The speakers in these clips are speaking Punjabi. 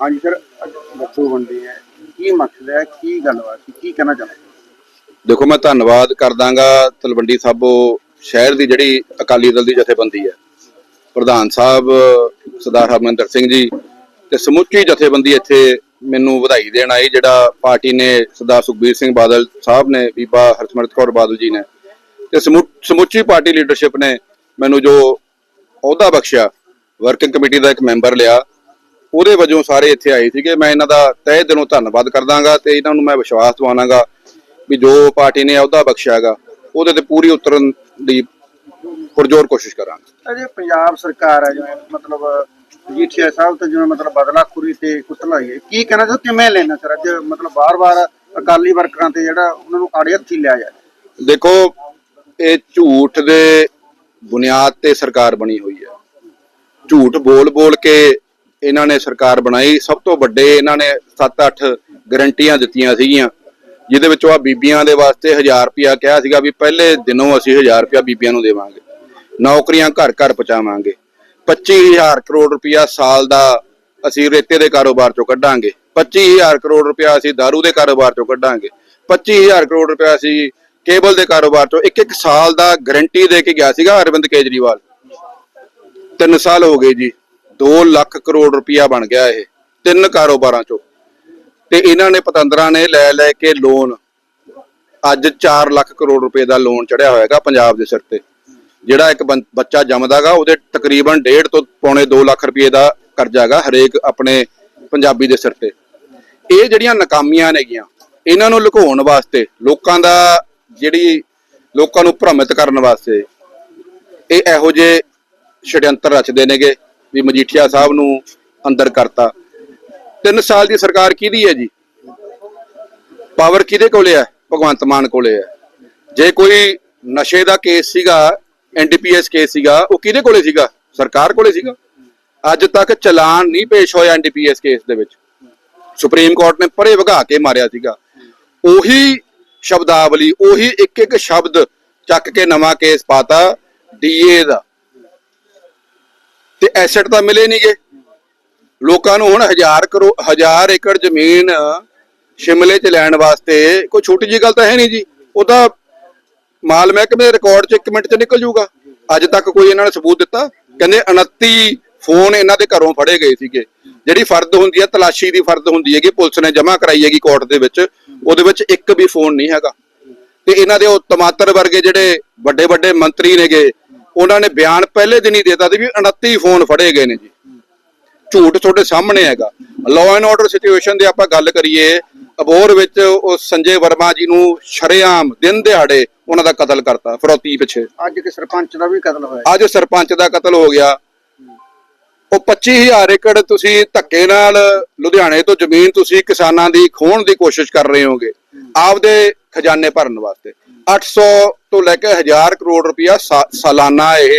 ਹਾਂਜੀ, ਸਰ। ਦੱਸੋ ਬੰਦੇ ਹੈ ਕੀ ਮਕਸਦ ਹੈ, ਕੀ ਗੱਲਬਾਤ ਸੀ, ਕੀ ਕਹਿਣਾ ਚਾਹੁੰਦੇ ਦੇਖੋ, ਮੈਂ ਧੰਨਵਾਦ ਕਰਦਾਂਗਾ ਤਲਵੰਡੀ ਸਾਬੋ ਸ਼ਹਿਰ ਦੀ ਜਿਹੜੀ ਅਕਾਲੀ ਦਲ ਦੀ ਜਥੇਬੰਦੀ ਹੈ। ਪ੍ਰਧਾਨ ਸਾਹਿਬ, ਸਰਦਾਰ ਹਰਮਿੰਦਰ ਸਿੰਘ ਜੀ ਤੇ ਸਮੁੱਚੀ ਜਥੇਬੰਦੀ ਇੱਥੇ ਮੈਨੂੰ ਵਧਾਈ ਦੇਣ ਆਈ, ਜਿਹੜਾ ਪਾਰਟੀ ਨੇ ਸਰਦਾਰ ਸੁਖਬੀਰ ਸਿੰਘ ਬਾਦਲ ਸਾਹਿਬ ਨੇ, ਬੀਬਾ ਹਰਸਿਮਰਤ ਕੌਰ ਬਾਦਲ ਜੀ ਨੇ। ਤੇ ਸਮੁੱਚੀ ਪਾਰਟੀ ਲੀਡਰਸ਼ਿਪ ਨੇ ਮੈਨੂੰ ਜੋ ਅਹੁਦਾ ਬਖਸ਼ਿਆ ਵਰਕਿੰਗ ਕਮੇਟੀ ਦਾ ਇੱਕ ਮੈਂਬਰ ਲਿਆ ਉਹਦੇ ਵਜੋਂ ਸਾਰੇ ਇੱਥੇ ਆਏ ਸੀਗੇ। ਮੈਂ ਇਹਨਾਂ ਦਾ ਤਹਿ ਦਿਲੋਂ ਧੰਨਵਾਦ ਕਰਦਾਂਗਾ ਤੇ ਇਹਨਾਂ ਨੂੰ ਮੈਂ ਵਿਸ਼ਵਾਸ ਦਿਵਾਵਾਂਗਾ ਵੀ ਜੋ ਪਾਰਟੀ ਨੇ ਅਹੁਦਾ ਬਖਸ਼ਿਆ ਹੈਗਾ ਉਹਦੇ ਤੇ ਪੂਰੀ ਉਤਰਨ ਦੀ ਪੁਰਜੋਰ ਕੋਸ਼ਿਸ਼ ਕਰਾਂਗੇ। ਅਜੇ ਪੰਜਾਬ ਸਰਕਾਰ ਹੈ ਜਿਵੇਂ ਮਤਲਬ ਜੀਠੀਆ ਸਾਹਿਬ ਤੋਂ ਜਿਵੇਂ ਮਤਲਬ ਬਦਲਾਖੋਰੀ ਤੇ ਕੁੱਟਲਾਈ ਹੈ ਕੀ ਕਹਿਣਾ ਚਾਹੋ ਕਿਵੇਂ ਲੈਣਾ ਸਰ ਅੱਜ ਮਤਲਬ ਬਾਰ-ਬਾਰ ਅਕਾਲੀ ਵਰਕਰਾਂ ਤੇ ਜਿਹੜਾ ਉਹਨਾਂ ਨੂੰ ਆੜੇ ਹੱਥੀ ਲਿਆ ਜਾ ਦੇਖੋ ਇਹ ਝੂਠ ਦੇ ਬੁਨਿਆਦ ਤੇ ਸਰਕਾਰ ਬਣੀ ਹੋਈ ਹੈ। ਝੂਠ ਬੋਲ-ਬੋਲ ਕੇ ਇਹਨਾਂ ਨੇ ਸਰਕਾਰ ਬਣਾਈ, ਸਭ ਤੋਂ ਵੱਡੇ ਇਹਨਾਂ ਨੇ 7-8 ਗਰੰਟੀਆਂ ਦਿੱਤੀਆਂ ਸੀਗੀਆਂ, ਜਿਹਦੇ ਵਿੱਚ ਆ ਬੀਬੀਆਂ ਦੇ ਵਾਸਤੇ 1000 ਰੁਪਿਆ ਕਿਹਾ ਸੀਗਾ ਵੀ ਪਹਿਲੇ ਦਿਨੋਂ ਅਸੀਂ 1000 ਰੁਪਿਆ ਬੀਬੀਆਂ ਨੂੰ ਦੇਵਾਂਗੇ, ਨੌਕਰੀਆਂ ਘਰ ਘਰ ਪਹੁੰਚਾਵਾਂਗੇ 25000 ਕਰੋੜ ਰੁਪਿਆ ਸਾਲ ਦਾ ਅਸੀਂ ਰੇਤੇ ਦੇ ਕਾਰੋਬਾਰ ਚੋਂ ਕੱਢਾਂਗੇ 25000 ਕਰੋੜ ਰੁਪਿਆ ਅਸੀਂ ਦਾਰੂ ਦੇ ਕਾਰੋਬਾਰ ਚੋਂ ਕੱਢਾਂਗੇ 25000 ਕਰੋੜ ਰੁਪਿਆ ਅਸੀਂ ਕੇਬਲ ਦੇ ਕਾਰੋਬਾਰ ਚੋਂ ਇੱਕ ਇੱਕ ਸਾਲ ਦਾ ਗਾਰੰਟੀ ਦੇ ਕੇ ਗਿਆ ਸੀਗਾ ਅਰਵਿੰਦ ਕੇਜਰੀਵਾਲ। ਤਿੰਨ ਸਾਲ ਹੋ ਗਏ ਜੀ। 2 ਲੱਖ ਕਰੋੜ ਰੁਪਇਆ ਬਣ ਗਿਆ ਇਹ, ਤਿੰਨ ਕਾਰੋਬਾਰਾਂ ਚੋਂ। ਤੇ ਇਹਨਾਂ ਨੇ ਪਤੰਦਰਾਂ ਨੇ ਲੈ ਲੈ ਕੇ ਲੋਨ ਅੱਜ 4 ਲੱਖ ਕਰੋੜ ਰੁਪਏ ਦਾ ਲੋਨ ਚੜਿਆ ਹੋਇਆਗਾ ਪੰਜਾਬ ਦੇ ਸਿਰ ਤੇ। ਜਿਹੜਾ ਇੱਕ ਬੱਚਾ ਜੰਮਦਾਗਾ, ਉਹਦੇ ਤਕਰੀਬਨ 1.5 ਤੋਂ ਪੌਣੇ 2 ਲੱਖ ਰੁਪਏ ਦਾ ਕਰਜ਼ਾ ਹੈਗਾ ਹਰੇਕ ਆਪਣੇ ਪੰਜਾਬੀ ਦੇ ਸਿਰ ਤੇ। ਇਹ ਜਿਹੜੀਆਂ ਨਾਕਾਮੀਆਂ ਨੇਗੀਆਂ, ਇਹਨਾਂ ਨੂੰ ਲੁਕਾਉਣ ਵਾਸਤੇ, ਲੋਕਾਂ ਦਾ ਜਿਹੜੀ, ਲੋਕਾਂ ਨੂੰ ਭ੍ਰਮਿਤ ਕਰਨ ਵਾਸਤੇ, ਇਹ ਇਹੋ ਜਿਹੇ ਛੜਯੰਤਰ ਰਚਦੇ ਨੇਗੇ। ਵੀ ਮਜੀਠੀਆ ਸਾਹਿਬ ਨੂੰ ਅੰਦਰ ਕਰਤਾ। 3 ਸਾਲ ਦੀ ਸਰਕਾਰ ਕਿਹਦੀ ਹੈ ਜੀ? ਪਾਵਰ ਕਿਹਦੇ ਕੋਲੇ ਹੈ? ਭਗਵੰਤ ਮਾਨ ਕੋਲੇ ਹੈ। ਜੇ ਕੋਈ ਨਸ਼ੇ ਦਾ ਕੇਸ ਸੀਗਾ ਐਨਡੀਪੀਐਸ ਕੇਸ ਸੀਗਾ, ਉਹ ਕਿਹਦੇ ਕੋਲੇ ਸੀਗਾ? ਸਰਕਾਰ ਕੋਲੇ ਸੀਗਾ। ਅੱਜ ਤੱਕ ਚਲਾਨ ਨਹੀਂ ਪੇਸ਼ ਹੋਇਆ ਐਨਡੀਪੀਐਸ ਕੇਸ ਦੇ ਵਿੱਚ। ਸੁਪਰੀਮ ਕੋਰਟ ਨੇ ਪਰੇ ਵਗਾ ਕੇ ਮਾਰਿਆ ਸੀਗਾ। ਉਹੀ ਸ਼ਬਦਾਵਲੀ, ਉਹੀ ਇੱਕ ਇੱਕ ਸ਼ਬਦ ਚੱਕ ਕੇ ਨਵਾਂ ਕੇਸ ਪਾਤਾ ਡੀਏ ਦਾ। ਐਸੈਟ ਤਾਂ ਮਿਲੇ ਨਹੀਂਗੇ। ਲੋਕਾਂ ਨੂੰ ਹੁਣ ਹਜ਼ਾਰ ਕਰੋ, ਹਜ਼ਾਰ ਏਕੜ ਜ਼ਮੀਨ ਸ਼ਿਮਲੇ 'ਚ ਲੈਣ ਵਾਸਤੇ ਕੋਈ ਛੋਟੀ ਜੀ ਗੱਲ ਤਾਂ ਹੈ ਨਹੀਂ ਜੀ। ਉਹ ਤਾਂ ਮਾਲ ਮਹਿਕਮੇ ਦੇ ਰਿਕਾਰਡ 'ਚ 1 ਮਿੰਟ 'ਚ ਨਿਕਲ ਜਾਊਗਾ। ਅੱਜ ਤੱਕ ਕੋਈ ਇਹਨਾਂ ਨੇ ਸਬੂਤ ਦਿੱਤਾ? ਕਹਿੰਦੇ 29 ਫੋਨ ਇਹਨਾਂ ਦੇ ਘਰੋਂ ਫੜੇ ਗਏ ਸੀਗੇ। ਜਿਹੜੀ ਫਰਦ ਹੁੰਦੀ ਹੈ ਤਲਾਸ਼ੀ ਦੀ ਫਰਦ ਹੁੰਦੀ ਹੈਗੀ, ਪੁਲਿਸ ਨੇ ਜਮ੍ਹਾਂ ਕਰਾਈ ਹੈਗੀ ਕੋਰਟ ਦੇ ਵਿੱਚ। ਉਹਦੇ ਵਿੱਚ ਇੱਕ ਵੀ ਫੋਨ ਨਹੀਂ ਹੈਗਾ। ਤੇ ਇਹਨਾਂ ਦੇ ਉਹ ਤਮਾਤਰ ਵਰਗੇ ਜਿਹੜੇ ਵੱਡੇ ਵੱਡੇ ਮੰਤਰੀ ਨੇਗੇ ਉਹਨਾਂ ਨੇ ਬਿਆਨ ਪਹਿਲੇ ਦਿਨ ਹੀ ਦੇਤਾ ਸੀ ਵੀ 29 ਫੋਨ ਫੜੇ ਗਏ ਨੇ ਜੀ। ਝੂਠ ਤੁਹਾਡੇ ਸਾਹਮਣੇ ਹੈਗਾ। ਲਾਅ ਐਂਡ ਆਰਡਰ ਸਿਚੁਏਸ਼ਨ ਦੀ ਆਪਾਂ ਗੱਲ ਕਰੀਏ ਅਬੋਰ ਵਿੱਚ ਉਹ ਸੰਜੇ ਵਰਮਾ ਜੀ ਨੂੰ ਸ਼ਰੇਆਮ ਦਿਨ ਦਿਹਾੜੇ ਉਹਨਾਂ ਦਾ ਕਤਲ ਕਰਤਾ ਫਰੋਤੀ ਪਿੱਛੇ। ਅੱਜ ਇੱਕ ਸਰਪੰਚ ਦਾ ਵੀ ਕਤਲ ਹੋਇਆ? ਅੱਜ ਸਰਪੰਚ ਦਾ ਕਤਲ ਹੋ ਗਿਆ। ਉਹ 25000 ਏਕੜ ਤੁਸੀਂ ਧੱਕੇ ਨਾਲ ਲੁਧਿਆਣੇ ਤੋਂ ਜ਼ਮੀਨ ਤੁਸੀਂ ਕਿਸਾਨਾਂ ਦੀ ਖੋਹਣ ਦੀ ਕੋਸ਼ਿਸ਼ ਕਰ ਰਹੇ ਹੋਗੇ। ਆਪਦੇ ਖਜ਼ਾਨੇ ਭਰਨ ਵਾਸਤੇ। 800 ਤੋਂ ਲੈ ਕੇ 1000 ਕਰੋੜ ਰੁਪਇਆ ਸਾਲਾਨਾ ਇਹ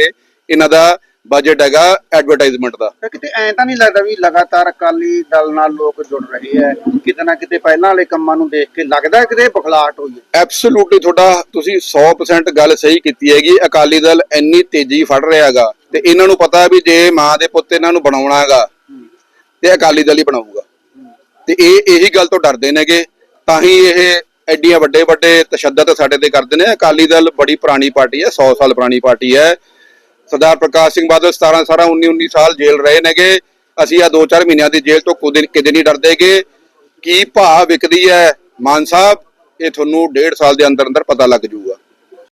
ਇਹਨਾਂ ਦਾ ਬਜਟ ਹੈਗਾ ਐਡਵਰਟਾਈਜ਼ਮੈਂਟ ਦਾ। ਕਿਤੇ ਐਂ ਤਾਂ ਨਹੀਂ ਲੱਗਦਾ ਵੀ ਲਗਾਤਾਰ ਅਕਾਲੀ ਦਲ ਨਾਲ ਲੋਕ ਜੁੜ ਰਹੇ ਹੈ ਕਿਤੇ ਨਾ ਕਿਤੇ ਪਹਿਲਾਂ ਵਾਲੇ ਕੰਮਾਂ ਨੂੰ ਦੇਖ ਕੇ ਲੱਗਦਾ ਕਿਤੇ ਬਖਲਾਟ ਹੋਈ ਹੈ। ਐਬਸੋਲੂਟਲੀ ਤੁਹਾਡਾ ਤੁਸੀਂ 100% ਗੱਲ ਸਹੀ ਕੀਤੀ ਹੈਗੀ ਅਕਾਲੀ ਦਲ ਇੰਨੀ ਤੇਜ਼ੀ ਫੜ ਰਿਹਾ ਹੈਗਾ ਤੇ ਇਹਨਾਂ ਨੂੰ ਪਤਾ ਵੀ ਜੇ ਮਾਂ ਦੇ ਪੁੱਤ ਇਹਨਾਂ ਨੂੰ ਬਣਾਉਣਾ ਹੈਗਾ ਤੇ ਅਕਾਲੀ ਦਲ ਹੀ ਬਣਾਊਗਾ। ਤੇ ਇਹ ਇਹੀ ਗੱਲ ਤੋਂ ਡਰਦੇ ਨੇਗੇ ਤਾਂ ਹੀ ਇਹ ਐਡੀਆਂ ਵੱਡੇ ਵੱਡੇ ਤਸ਼ੱਦਦ ਸਾਡੇ ਤੇ ਕਰਦੇ ਨੇ। ਅਕਾਲੀ ਦਲ ਬੜੀ ਪੁਰਾਣੀ ਪਾਰਟੀ ਹੈ 100 ਸਾਲ ਪੁਰਾਣੀ ਪਾਰਟੀ ਹੈ। ਸਰਦਾਰ ਪ੍ਰਕਾਸ਼ ਸਿੰਘ ਬਾਦਲ 17 ਸਾਰਾ 19 19 ਸਾਲ ਜੇਲ੍ਹ ਰਹੇ ਨੇਗੇ। ਅਸੀਂ ਆ 2-4 ਮਹੀਨਿਆਂ ਦੀ ਜੇਲ੍ਹ ਤੋਂ ਕੁਝ ਕਿਤੇ ਨਹੀਂ ਡਰਦੇਗੇ। ਕੀ ਭਾ ਵਿਕਦੀ ਹੈ ਮਾਨ ਸਾਹਿਬ? ਇਹ ਤੁਹਾਨੂੰ ਡੇਢ ਸਾਲ ਦੇ ਅੰਦਰ ਅੰਦਰ ਪਤਾ ਲੱਗ ਜਾਊਗਾ।